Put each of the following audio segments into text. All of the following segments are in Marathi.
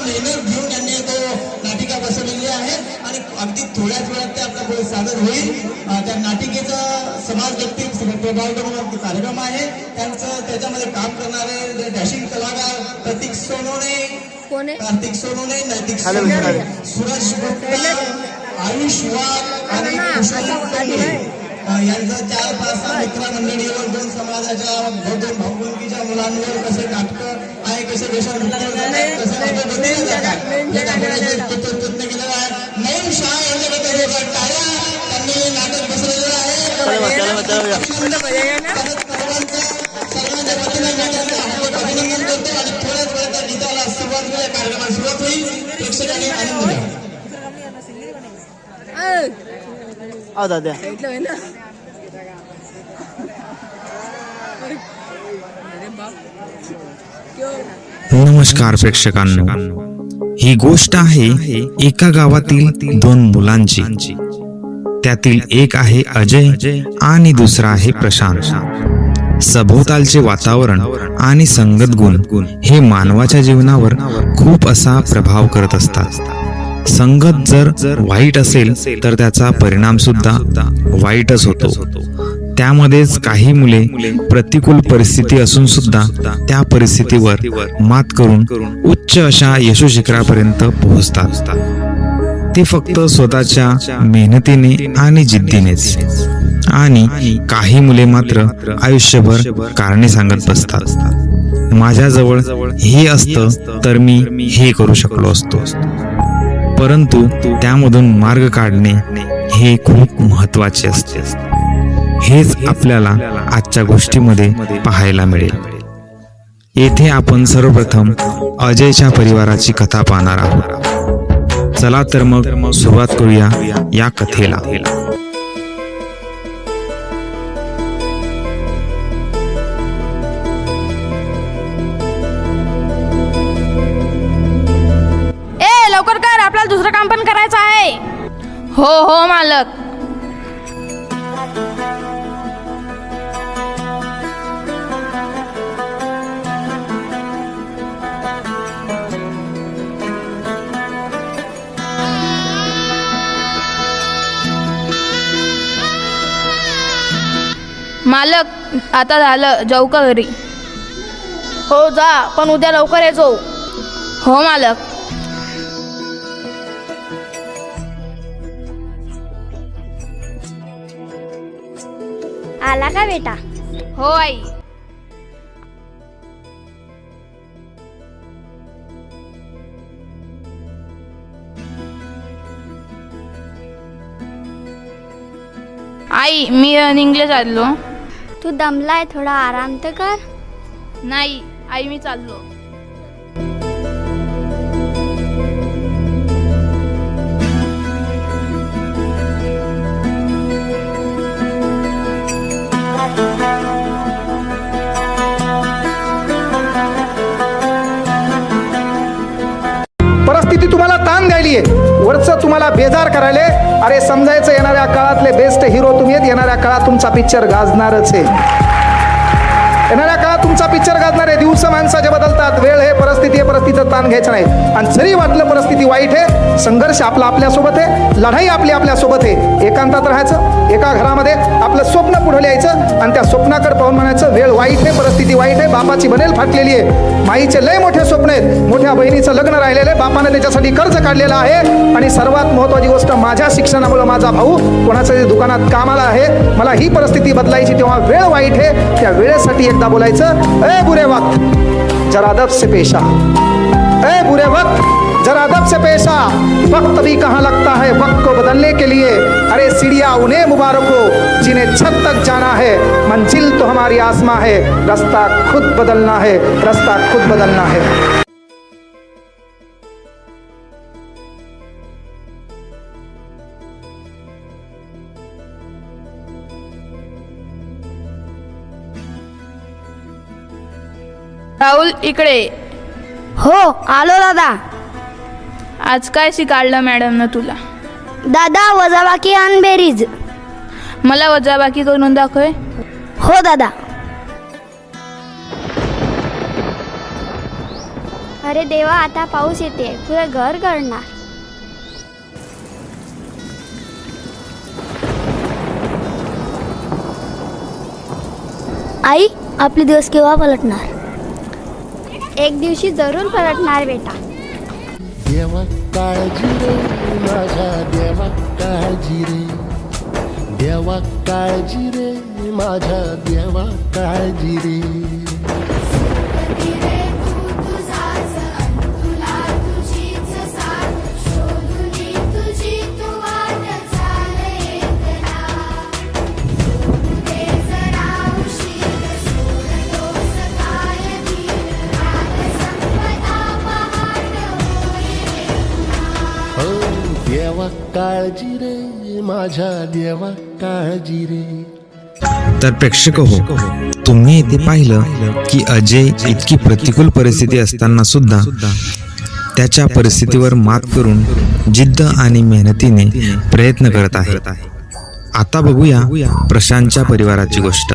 मेहनत घेऊन यांनी तो नाटिका बसवलेली आहे. आणि अगदी थोड्याच वेळात ते आपल्या पुढे सादर होईल. त्या नाटिकेचा समाज व्यक्ती प्रभाव करून कार्यक्रम आहे. त्यांचं त्याच्यामध्ये काम करणारे जे डॅशिंग कलाकार प्रतीक आहे? कार्तिक सोनवणे नैतिक. सुरेश गुप्ता आयुष वाघ आणि यांचं चार पाच सहा मित्रमंडळीवर दोन समाजाच्या दोन भाऊबंदीच्या मुलांवर कसे नाटकं आहे कसे केलेला आहे नऊ शाह दोघं टाळ्या त्यांनी नाटक बसवलेलं आहे. सर्वांच्या वतीने मी त्यांचं हार्दिक अभिनंदन करतो आणि थोड्याच वेळात त्या गीताला कार्यक्रमाला सुरुवात होईल. प्रेक्षकांनी आनंद घ्या. अय, अहो नमस्कार प्रेक्षकांनो. ही गोष्ट आहे एका गावातील दोन मुलांची. त्यातील एक आहे अजय आणि दुसरा आहे प्रशांत. सभोवतालचे वातावरण आणि संगत गुण हे मानवाच्या जीवनावर खूप असा प्रभाव करत असतात. संगत जर वाईट असेल तर त्याचा परिणाम सुद्धा वाईटच होतो. त्यामध्येच काही मुले प्रतिकूल परिस्थिती असून सुद्धा त्या परिस्थितीवर मात करून उच्च अशा यशोशिखरापर्यंत पोहोचतात. ते फक्त स्वतःच्या मेहनतीने आणि जिद्दीनेच. आणि काही मुले मात्र आयुष्यभर कारणे सांगत बसतात. माझ्याजवळ हे असतं तर मी हे करू शकलो असतो. परंतु त्यामधून मार्ग काढणे हे खूप महत्त्वाचे असते. हेच आपल्याला आजच्या गोष्टीमध्ये पाहायला मिळेल. येथे आपण सर्वप्रथम अजयच्या परिवाराची कथा पाहणार आहोत. चला तर मग सुरुवात करूया या कथेला. काम पण करायचं आहे. हो हो मालक. मालक आता झालं जाऊ का घरी. हो जा पण उद्या लवकर येतो हो मालक. आला का बेटा? हो आई. आई मी इंग्लिश आलो तू दमलाय थोडा आराम तर कर. नाही आई मी चाललो. ताण आहे वरचं तुम्हाला बेजार करायले. अरे समजायचं येणाऱ्या काळातले बेस्ट हिरो तुम्ही आहेत. येणाऱ्या काळात तुमचा पिक्चर गाजणारच आहे. येणाऱ्या तुमचा पिक्चर गाजणार आहे दिवस माणसाचे बदलतात. वेळ हे परिस्थिती आहे परिस्थितीचं ताण घ्यायचं नाही. आणि जरी वाटलं परिस्थिती वाईट आहे संघर्ष आपला आपल्यासोबत आहे लढाई आपली आपल्यासोबत आहे. एकांतात राहायचं एका घरामध्ये आपलं स्वप्न पुढे लिहायचं आणि त्या स्वप्नाकडे पाहून म्हणायचं वेळ वाईट आहे परिस्थिती वाईट आहे बापाची बनेल फाटलेली आहे. माईचे लय मोठे स्वप्न आहेत. मोठ्या बहिणीचं लग्न राहिलेलं आहे बापाने त्याच्यासाठी कर्ज काढलेलं आहे आणि सर्वात महत्वाची गोष्ट माझ्या शिक्षणामुळे माझा भाऊ कोणाच्या दुकानात कामाला आहे. मला ही परिस्थिती बदलायची तेव्हा वेळ वाईट आहे. त्या वेळेसाठी एकदा बोलायचं ए बुरे वक्त, जरा दब से पेशा। ए बुरे वक्त, जरा दब से पेशा। वक्त भी कहाँ लगता है? वक्त को बदलने के लिए, अरे सीढ़िया उन्हें मुबारक हो, जिन्हें छत तक जाना है। मंजिल तो हमारी आसमां है, रास्ता खुद बदलना है, रास्ता खुद बदलना है। राहुल इकडे हो आलो दादा. आज काय शिकाडलं मॅडमनं तुला? दादा वजाबाकी आण बेरीज. मला वजाबाकी करून दाखव. हो दादा. अरे देवा आता पाऊस येते. पुढे घर करणार आई आपले दिवस केव्हा पलटणार? एक दिवशी जरूर परतणार बेटा. देवा काळजी रे माझ्या देवा काळजी रे. देवा काळजी रे माझ्या देवा काळजी रे. माझ्या देवा काळजी रे. तर प्रेक्षक हो तुम्ही इथे पाहिलं की अजय इतकी प्रतिकूल परिस्थिती असताना सुद्धा त्याच्या परिस्थितीवर मात करून जिद्द आणि मेहनतीने प्रयत्न करत आहे. आता बघूया प्रशांतच्या परिवाराची गोष्ट.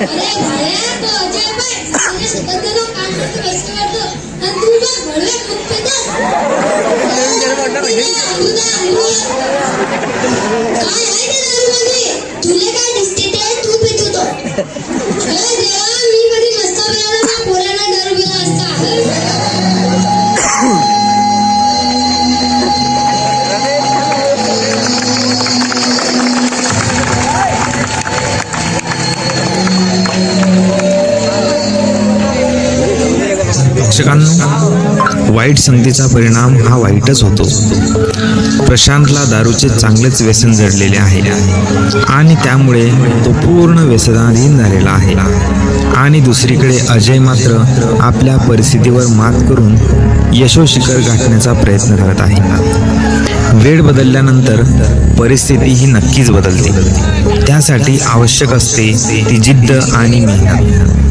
अरे भाड्या तो अजय भाई तुझे वाईट संगतीचा परिणाम हा वाईटच होतो. प्रशांतला दारूचे चांगलेच व्यसन जडलेले आहे आणि त्यामुळे तो पूर्ण व्यसनाधीन झालेला आहे. आणि दुसरीकडे अजय मात्र आपल्या परिस्थितीवर मात करून यशोशिखर गाठण्याचा प्रयत्न करत आहे. वेळ बदलल्यानंतर परिस्थिती ही नक्कीच बदलते. त्यासाठी आवश्यक असते ती जिद्द आणि मेहनत.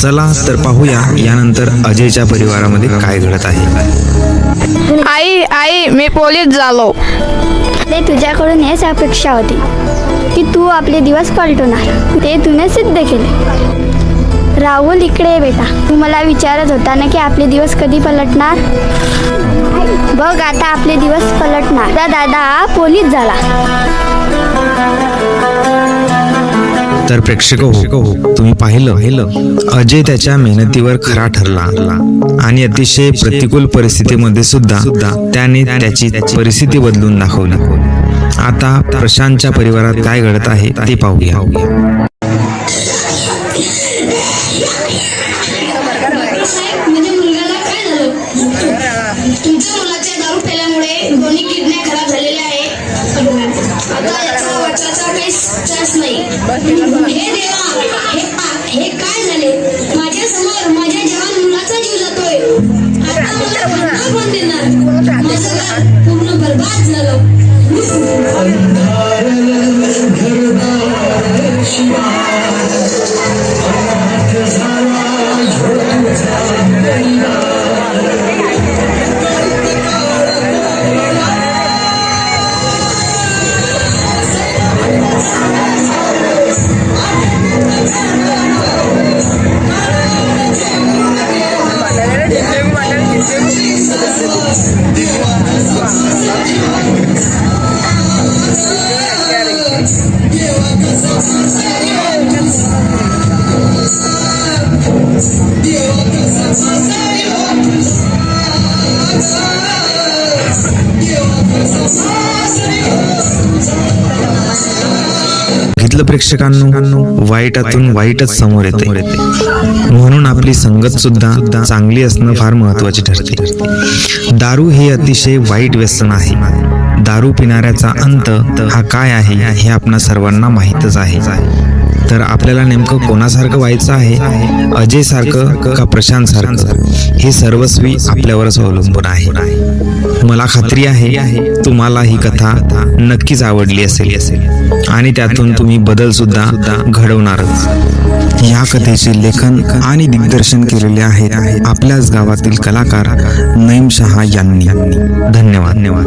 चला तर पाहूया यानंतर अजयच्या परिवारामध्ये काय घडत आहे. आई आई मी पोलीस झालो. ते तुझ्याकडून हेच अपेक्षा होती की तू आपले दिवस पलटवणार. ते तुने सिद्ध केले. राहुल इकडे ये बेटा. तू मला विचारत होता ना की आपले दिवस कधी पलटणार? बघ आता आपले दिवस पलटणार. दादा पोलीस झाला. तर प्रेक्षक हो तुम्ही पाहिलं. अजय त्याच्या मेहनतीवर खरा ठरला. आणि अतिशय प्रतिकूल परिस्थितीमध्ये सुद्धा सुद्धा त्याने त्याची परिस्थिती बदलून दाखवली. आता प्रशांतच्या परिवारात काय घडत आहे ते पाहूया. साहेब आता याचा वाचाचा काही चान्स नाही हे देवा हे पा- हे घेतलं प्रेक्षकांनो वाईटातून वाईटच समोर येते. म्हणून आपली संगत सुद्धा चांगली असणं फार महत्त्वाचे ठरते. दारू हे अतिशय वाईट व्यसन आहे. दारू पिणाऱ्याचा अंत हा काय आहे हे आपणा सर्वांना माहीतच आहे. तर आपल्याला नेमकं कोणासारखं व्हायचं आहे? अजय सारखं का प्रशांत सारखं हे सर्वस्वी आपल्यावरच अवलंबून आहे. मला खात्री आहे तुम्हाला ही कथा नक्कीच आवडली असेल. असेल आणि त्यातून तुम्ही बदल सुद्धा घडवणारच. या कथेचे लेखन आणि दिग्दर्शन केलेले आहे आपल्याच गावातील कलाकार नईम शहा यांनी. धन्यवाद धन्यवाद.